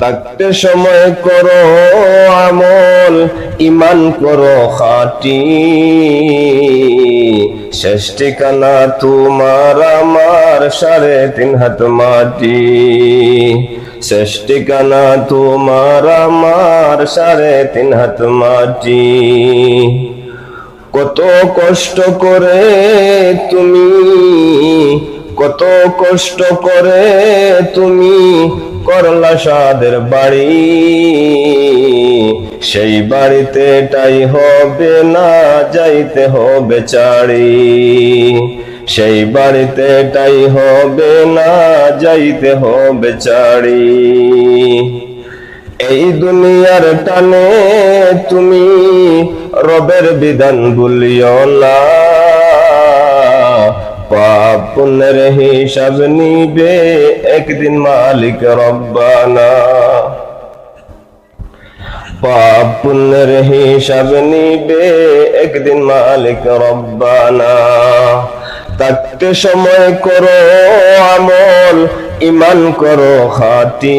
থাকতে সময় করো আমল ইমান করো খাটি। শেষ ঠিকানা তোমার আমার সাড়ে তিন হাত মাটি। শেষ ঠিকানা তোমার আমার সাড়ে তিন হাত মাটি। কত কষ্ট করে তুমি, কত কষ্ট করে তুমি করলা সাদের বাড়ি। সেই বাড়িতে টাই হবে না, যাইতে হবে চাড়ি সেই বাড়িতে টাই হবে না, যাইতে হবে চাড়ি এই দুনিয়ার টানে তুমি রবের বিধান ভুলিও না। পাপ পুণ্যের হিসাব নিবে, একদিন মালিক রব্বানা। পাপ পুণ্যের হিসাব নিবে, একদিন মালিক রব্বানা। থাকতে সময় করো আমল ইমান করো খাটি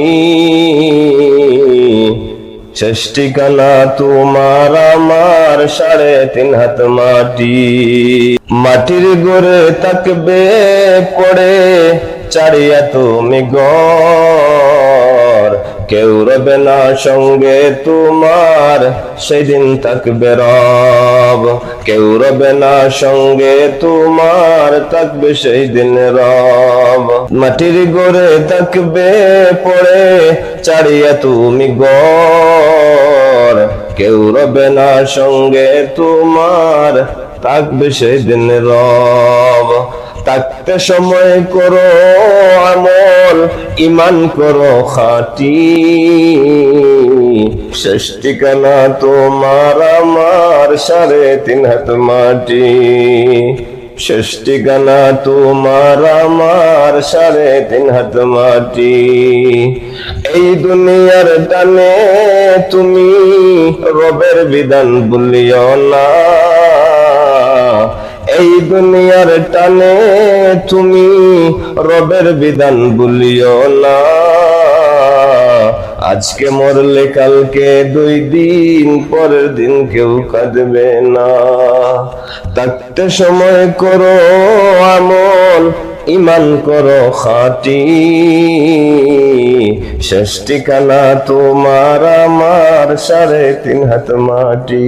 ঠিকানা তোমার আমার সাড়ে তিন হাত মাটি। মাটির গড়ে তাকবে পড়ে চারিয়া তুমি গর কেউ রবে না সঙ্গে তোমার, সেদিন থাকবে রব। কেউ রবে না সঙ্গে তোমার, থাকবে সেই দিন রব। মাটির গড়ে থাকবে, পড়ে চারিয়া তুমি গর কেউ রবে না সঙ্গে তোমার থাকবে সেই দিন রব। থাকতে সময় করো আমল ইমান করো খাটি। শেষ ঠিকানা তোমার আমার সাড়ে তিন হাত মাটি। শেষ ঠিকানা তোমার আমার সাড়ে তিন হাত মাটি। এই দুনিয়ার টানে তুমি রবের বিধান ভুলিও না। এই দুনিয়ার টানে তুমি রবের বিধান ভুলিও না। আজকে মরলে কালকে দুই দিন, পরের দিন কেউ কাঁদবে না। থাকতে সময় করো আমল ইমান করো খাটি। শেষ ঠিকানা তোমার আমার সাড়ে তিন হাত মাটি।